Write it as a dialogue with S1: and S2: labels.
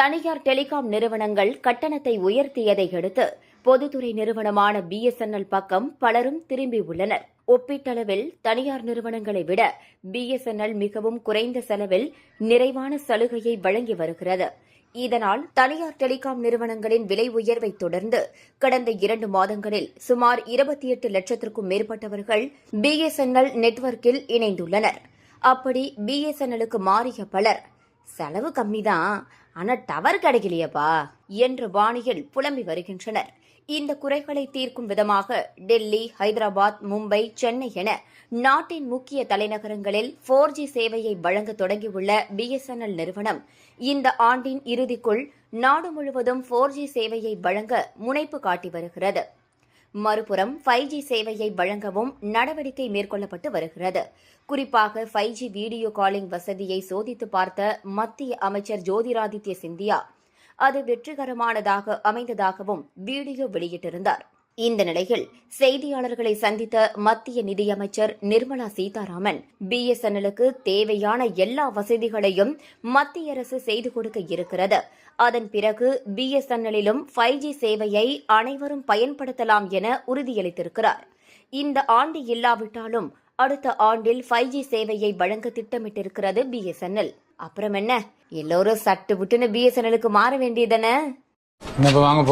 S1: தனியார் டெலிகாம் நிறுவனங்கள் கட்டணத்தை உயர்த்தியதை அடுத்து பொதுத்துறை நிறுவனமான பிஎஸ்என்எல் பக்கம் பலரும் திரும்பியுள்ளனர் ஒப்பீட்டளவில் தனியார் நிறுவனங்களை விட பிஎஸ்என்எல் மிகவும் குறைந்த செலவில் நிறைவான சலுகையை வழங்கி வருகிறது. இதனால் தனியார் டெலிகாம் நிறுவனங்களின் விலை உயர்வை தொடர்ந்து கடந்த இரண்டு மாதங்களில் சுமார் இருபத்தி எட்டு லட்சத்திற்கும் மேற்பட்டவர்கள் பிஎஸ்என்எல் நெட்வொர்க்கில் இணைந்துள்ளனர். அப்படி பிஎஸ்என்எலுக்கு மாறிய பலர் செலவு கம்மிதான். ஆனால் டவர் கிடைக்கலையப்பா என்று பாணியில் புலம்பி வருகின்றனர். இந்த குறைகளை தீர்க்கும் விதமாக டெல்லி ஹைதராபாத் மும்பை சென்னை என நாட்டின் முக்கிய தலைநகரங்களில் போர் ஜி சேவையை வழங்க தொடங்கியுள்ள பிஎஸ்என்எல் நிறுவனம் இந்த ஆண்டின் இறுதிக்குள் நாடு முழுவதும் போர் ஜி சேவையை வழங்க முனைப்பு காட்டி வருகிறது. மறுபுறம் ஃபைவ் ஜி சேவையை வழங்கவும் நடவடிக்கை மேற்கொள்ளப்பட்டு வருகிறது. குறிப்பாக ஃபைவ் ஜி வீடியோ காலிங் வசதியை சோதித்து பார்த்த மத்திய அமைச்சர் ஜோதிராதித்ய சிந்தியா அது வெற்றிகரமானதாக அமைந்ததாகவும் வீடியோ வெளியிட்டிருந்தார். இந்த நிலையில் செய்தியாளர்களை சந்தித்த மத்திய நிதியமைச்சர் நிர்மலா சீதாராமன் பிஎஸ்என்எலுக்கு தேவையான எல்லா வசதிகளையும் மத்திய அரசு செய்து கொடுக்க இருக்கிறது. அதன் பிறகு பிஎஸ்என்எல்லிலும் ஃபைவ் ஜி சேவையை அனைவரும் பயன்படுத்தலாம் என உறுதியளித்திருக்கிறார். இந்த ஆண்டு இல்லாவிட்டாலும் அடுத்த ஆண்டில் ஃபைவ் ஜி சேவையை வழங்க திட்டமிட்டிருக்கிறது பிஎஸ்என்எல் அப்புறம் என்ன? எல்லோரும் சட்டு விட்டுன்னு பிஎஸ்என்எலுக்கு மாற வேண்டியதானே
S2: வாங்க